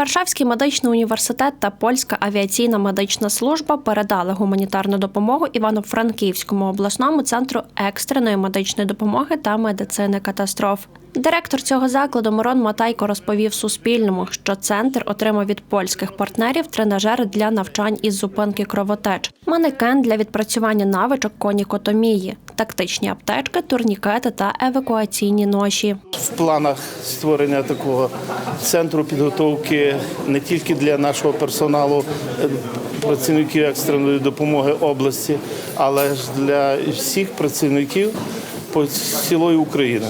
Варшавський медичний університет та польська авіаційна медична служба передали гуманітарну допомогу Івано-Франківському обласному центру екстреної медичної допомоги та медицини катастроф. Директор цього закладу Мирон Матайко розповів Суспільному, що центр отримав від польських партнерів тренажери для навчань із зупинки кровотеч, манекен для відпрацювання навичок конікотомії, тактичні аптечки, турнікети та евакуаційні ноші. В планах створення такого центру підготовки не тільки для нашого персоналу, е, працівників екстреної допомоги області, але ж для всіх працівників по цілої України.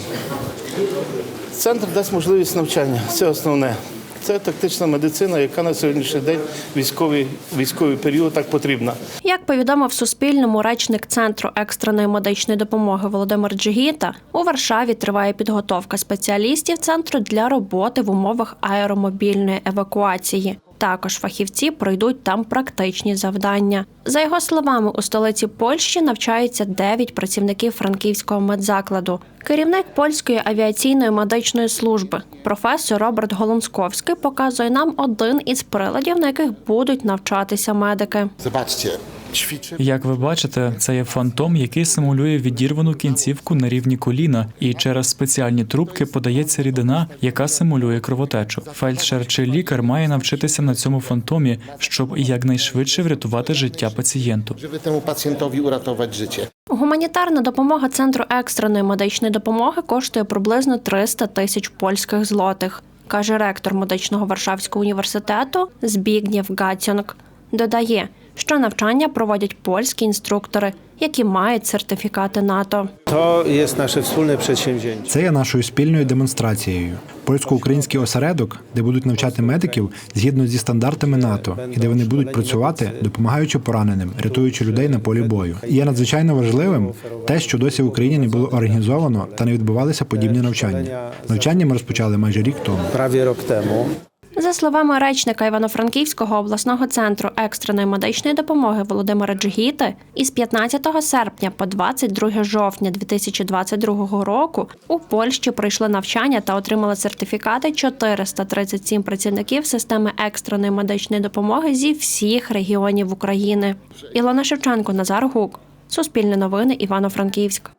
Центр дасть можливість навчання. Це основне. Це тактична медицина, яка на сьогоднішній день військовий, військовий період так потрібна. Як повідомив Суспільному речник Центру екстреної медичної допомоги Володимир Джигіта, у Варшаві триває підготовка спеціалістів центру для роботи в умовах аеромобільної евакуації. Також фахівці пройдуть там практичні завдання. За його словами, у столиці Польщі навчаються 9 працівників франківського медзакладу. Керівник польської авіаційної медичної служби, професор Роберт Голонсковський, показує нам один із приладів, на яких будуть навчатися медики. Ćwiczy Як ви бачите, це є фантом, який симулює відірвану кінцівку на рівні коліна, і через спеціальні трубки подається рідина, яка симулює кровотечу. Фельдшер чи лікар має навчитися на цьому фантомі, щоб якнайшвидше врятувати життя пацієнту. temu pacjentowi uratować życie. Гуманітарна допомога центру екстреної медичної допомоги коштує приблизно 300 тисяч польських злотих, каже ректор медичного Варшавського університету Збігнєв Гацьонг. Додає, що навчання проводять польські інструктори, які мають сертифікати НАТО. To jest nasze wspólne przedsięwzięcie. Це є нашою спільною демонстрацією. Польсько-український осередок, де будуть навчати медиків згідно зі стандартами НАТО, і де вони будуть працювати, допомагаючи пораненим, рятуючи людей на полі бою. І є надзвичайно важливим те, що досі в Україні не було організовано та не відбувалися подібні навчання. Навчання ми розпочали майже рік тому. За словами речника Івано-Франківського обласного центру екстреної медичної допомоги Володимира Джигіти, із 15 серпня по 22 жовтня 2022 року у Польщі пройшли навчання та отримали сертифікати 437 працівників системи екстреної медичної допомоги зі всіх регіонів України. Ілона Шевченко, Назар Гук, Суспільне новини, Івано-Франківськ.